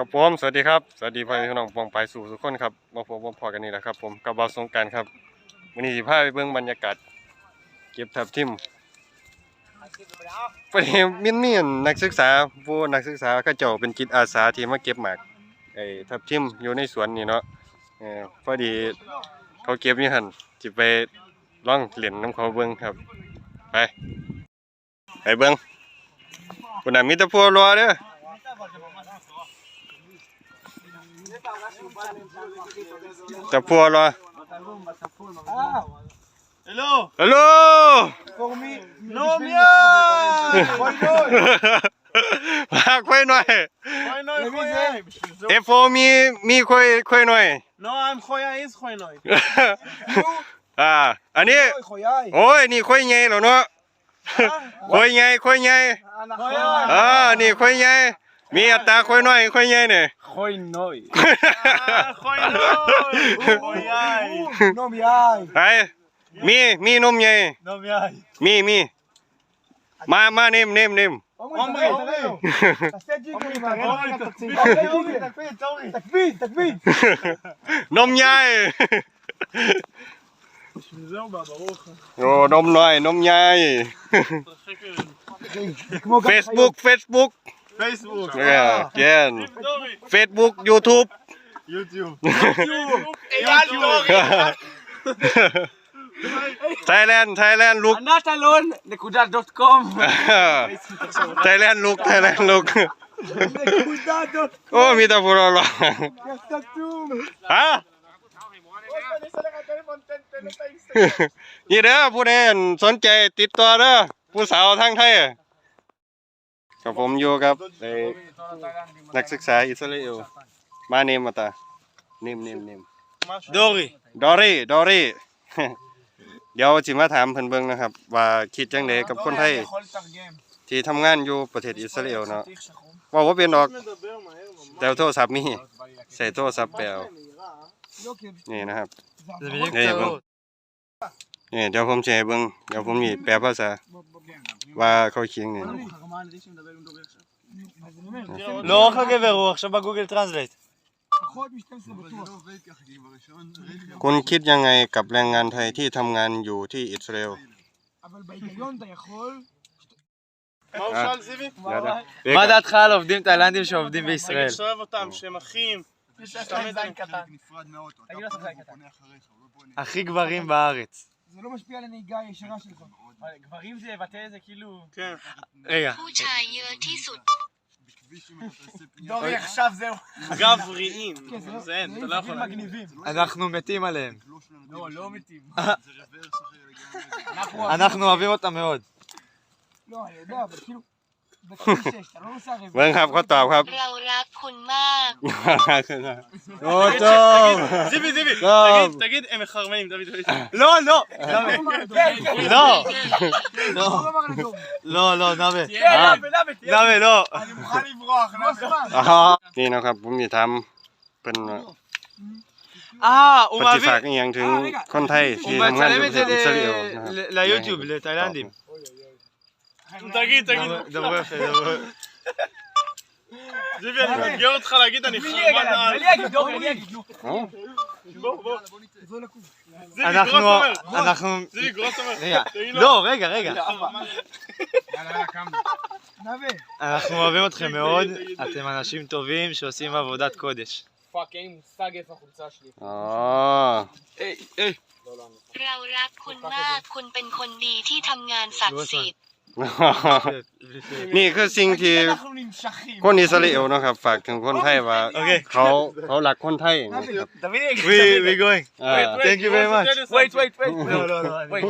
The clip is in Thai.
กับผมสวัสดีครับสวัสดีพ่อแม่พี่น้องปองไปสู่ทุกคนครับมาพบมาพอกันนี่แหละครับ ผมกับบาสงการครับวันนี้สิพาไปเบิ่งบรรยากาศ เก็บทับทิมพอดีมินมีนนักศึกษาผู้นักศึกษาเขาเจ้าเป็นจิตอาสาที่มาเก็บหมากไอ้ทับทิมอยู่ในสวนนี่เนาะเออพอดีเขาเก็บอยู่หันสิไปล่องเล่นน้ำเขาเบิ่งครับ ไปไปเบิ่งคนน่ะมีแต่พวกรอเด้อ แต่พัวรอ Hello, ฮัลโหล for me, no mia. Why not? มาคุยหน่อย Why not? Khoya. เอฟโฟมีมีคุยคุยหน่อย No, I'm Khoya is Khoya มีอัตราค่อยน้อยค่อยใหญ่เนี่ยค่อยน้อยค่อยน้อยค่อยใหญ่นมใหญ่ไอ้มีมีนมใหญ่นมใหญ่มีมีมามาเนมเนมเนม Omri, Omri, Nom jij! Oh, nom jij, nom jij! Facebook, Facebook! Facebook. Yeah, again. Facebook, YouTube. YouTube. YouTube. Thailand, Thailand, look. I'm not alone. Nekuda.com. Thailand, look. Thailand, look. โอ้มีแต่พวกเราหรอฮะนี่เด้อผู้ใดสนใจติดต่อเด้อผู้สาวทั้งไทย กับผมอยู่ครับในนักศึกษาอิสราเอลมาเนมมาตาเนมเนมเนมดอรี่ดอรี่ดอรี่เดี๋ยวจิมาถามเพื่อนเบิ่งนะครับ ว่าคิดยังไงกับคนไทย ที่ทำงานอยู่ประเทศอิสราเอลเนาะว่าว่าเป็นดอกแต่โทรศัพท์มีใส่โทรศัพท์แปลนี่นะครับนี่เบิ่ง היי, קצרות. นี่เดี๋ยวผมจะให้เบิ่งเดี๋ยวผมนี่แปลภาษา ว่าเขาเขียนนี่ חרמן על זה שמדבר עם דורי עכשיו. אז אני אומר, לא אורך הגבר, הוא עכשיו בגוגל טרנסלייט. פחות מ-12 בטוח. คุณคิดยังไงกับแรงงานไทยที่ทำงานอยู่ที่อิสราเอล אבל בהיגיון אתה יכול... מה הוא אה. שאל זיוי? เดี๋ยวๆ מה דעתך על עובדים תאילנדים שעובדים תגיד בישראל? שאוהב אותם, שהם אחים. יש להם זין קטן. תגיד לו זין קטן. הכי גברים בארץ. זה לא משפיע על הנהיגה הישרה שלך. גברים זה יבטא איזה כאילו... כן. אה, רגע. דורי עכשיו זהו. גבריים. כן, לא- זה אין, אתה לא, לא- יכול להגיד. לא- אנחנו מתים עליהם. לא, לא מתים. אה. אנחנו אוהבים אותם מאוד. לא, אני יודע, אבל כאילו... เบิ่งครับเขาตอบครับ เรารักคุณมาก โอ้טוב זיוי, זיוי. טוב. תגיד, תגיד, הם מחרמנים, דוד. דוד. לא, לא! לא! לא אמר לדורי. לא, לא, נאווה. כן, נאווה, נאווה, נאווה, לא. אני מוכן לברוח, נאווה. อ๋อนี่นะครับผมมีถามเพิ่นว่า אה, הוא เพิ่นสิ מעביר... ฝากอีหยังถึงคนไทย הוא ที่ทำงานอยู่ מצלם ประ את เท זה ศอิสราเอล ל- นะครับ ל- ליוטיוב, לתאילנדים. תגיד, תגיד. דברו יפה, דברו יפה. זיוי, אני מאתגר אותך להגיד, אני מי חרמן יגיד? על. אני אגיד, דורי, אני אגיד, נו. เอ้า בוא, בוא. זיוי, אנחנו... גרוסומר. אנחנו... זיוי, גרוסומר. רגע, תגיד לו. לא, רגע, רגע. נאווה. אנחנו אוהבים אתכם מאוד, אתם אנשים טובים שעושים עבודת קודש. อ๋อ เรารักคุณมาก คุณเป็นคนดีที่ทำงานศักดิ์สิทธิ์ นี่คือสิ่งที่คนอิสราเอลนะครับ ฝากถึงคนไทยว่าเขาเขาหลักคนไทยนะครับ we we going thank you very much wait wait wait